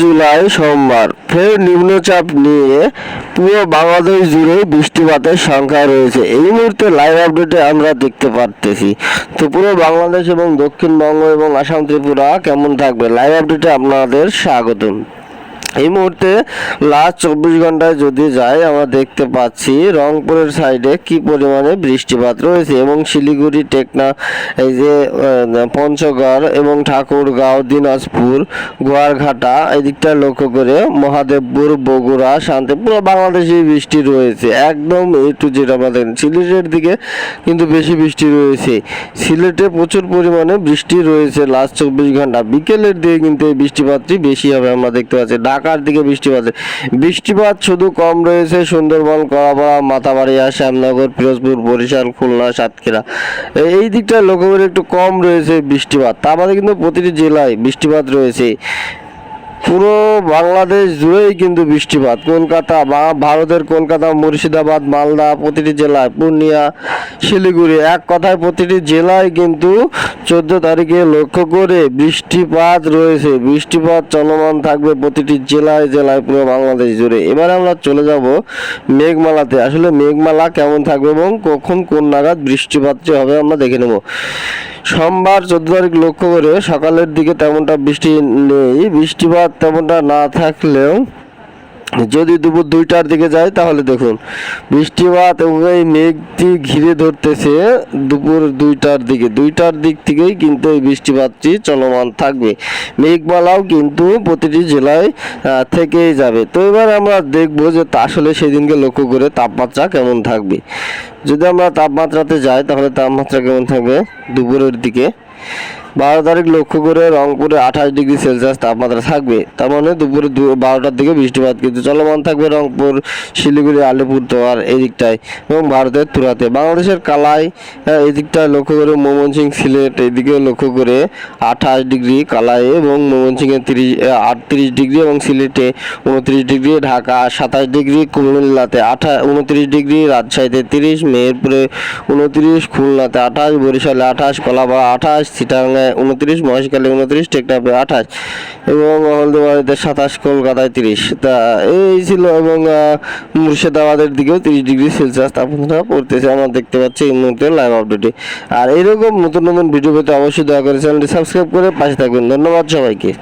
জুলাই সোমবার ফের নিম্নচাপ নিয়ে পুরো বাংলাদেশ জুড়ে বৃষ্টিপাতের সংখ্যা রয়েছে। এই মুহূর্তে লাইভ আপডেটে আমরা দেখতে পারতেছি। তো পুরো বাংলাদেশ এবং দক্ষিণবঙ্গ এবং আসাম ত্রিপুরা কেমন থাকবে? লাইভ আপডেটে আপনাদের স্বাগতম। এই মুহূর্তে লাস্ট চব্বিশ ঘন্টায় যদি যাই, আমরা দেখতে পাচ্ছি রংপুরের সাইডে কি পরিমাণে বৃষ্টিপাত রয়েছে এবং শিলিগুড়ি, টেকনা, এই যে পঞ্চগড় এবং ঠাকুরগাঁও, দিনাজপুর, গোয়ারঘাটা এই দিকটা লক্ষ্য করে মহাদেবপুর, বগুড়া শান্তিপুর বাংলাদেশে বৃষ্টি রয়েছে। একদম এ টু জেড আমরা দেখেন সিলেটের দিকে কিন্তু বেশি বৃষ্টি রয়েছে। সিলেটে প্রচুর পরিমাণে বৃষ্টি রয়েছে লাস্ট চব্বিশ ঘণ্টা। বিকেলের দিকে কিন্তু এই বৃষ্টিপাতটি বেশি হবে, আমরা দেখতে পাচ্ছি। ঢাকার দিকে বৃষ্টিপাত। বৃষ্টিপাত শুধু কম রয়েছে সুন্দরবন, কলাপাড়া মাথাবাড়িয়া শ্যামনগর, পিরোজপুর, বরিশাল, খুলনা, সাতক্ষীরা। এই- দিকটা লক্ষ্য একটু কম রয়েছে বৃষ্টিপাত। তার বাদে কিন্তু প্রতিটি জেলায় বৃষ্টিপাত রয়েছে। পুরো বাংলাদেশ জুড়েই কিন্তু বৃষ্টিপাত। কলকাতা বা ভারতের কলকাতা, মুর্শিদাবাদ, মালদা প্রতিটি জেলায়, পূর্ণিয়া, শিলিগুড়ি এক কথায় প্রতিটি জেলায় কিন্তু চোদ্দ তারিখে লক্ষ্য করে বৃষ্টিপাত রয়েছে। বৃষ্টিপাত চলমান থাকবে প্রতিটি জেলায় জেলায় পুরো বাংলাদেশ জুড়ে। এবার আমরা চলে যাব মেঘমালাতে। আসলে মেঘমালা কেমন থাকবে এবং কখন কোন নাগাদ বৃষ্টিপাতটি হবে আমরা দেখে নেব। সোমবার চোদ্দ তারিখ লক্ষ্য করে সকালের দিকে তেমনটা বৃষ্টি নেই। বৃষ্টিপাত তেমনটা না থাকলেও যদি দুপুর দুইটার দিকে যায়, তাহলে দেখুন। বৃষ্টিপাত এবং এই মেঘটি ঘিরে ধরতেছে দুপুর দুইটার দিকে। দুইটার দিক থেকেই কিন্তু এই বৃষ্টিপাতটি চলমান থাকবে। মেঘমালাও কিন্তু প্রতিটি জেলায় থেকেই যাবে। তো এবার আমরা দেখব যে আসলে সেদিনকে লক্ষ্য করে তাপমাত্রা কেমন থাকবে। যদি আমরা তাপমাত্রাতে যাই, তাহলে তাপমাত্রা কেমন থাকবে দুপুরের দিকে? বারো তারিখ লক্ষ্য করে রংপুরে আঠাশ ডিগ্রি সেলসিয়াস তাপমাত্রা থাকবে। তার মানে দুপুরে বারোটার দিকে বৃষ্টিপাত কিন্তু চলমান থাকবে রংপুর শিলিগুড়ি আলিপুরদুয়ার এই দিকটায় এবং ভারতের তুরাতে। বাংলাদেশের কালাই আহ, এই দিকটায় লক্ষ্য করে ময়মনসিং সিলেট এইদিকে লক্ষ্য করে আঠাশ ডিগ্রি কালাই এবং ময়মনসিংহে তিরিশ আটত্রিশ ডিগ্রি এবং সিলেটে উনত্রিশ ডিগ্রি ঢাকা সাতাশ ডিগ্রি কুমিল্লাতে আঠা উনত্রিশ ডিগ্রি রাজশাহীতে তিরিশ মেহেরপুরে উনত্রিশ খুলনাতে আঠাশ বরিশালে আঠাশ কলাপাড়া আঠাশ চিটাগাঙে উনত্রিশ, মহেশখালী উনত্রিশ, টেকনাফে আঠাশ এবং হলদিবাড়িতে সাতাশ, কলকাতায় তিরিশ। তা এই ছিল এবং মুর্শিদাবাদের দিকেও তিরিশ ডিগ্রি সেলসিয়াস তাপমাত্রা পড়তেছে। আমরা দেখতে পাচ্ছি এই মুহূর্তে লাইভ আপডেটে আর এরকম নতুন নতুন ভিডিও পেতে অবশ্যই দয়া করে চ্যানেলটি সাবস্ক্রাইব করে পাশে থাকবেন ধন্যবাদ সবাইকে।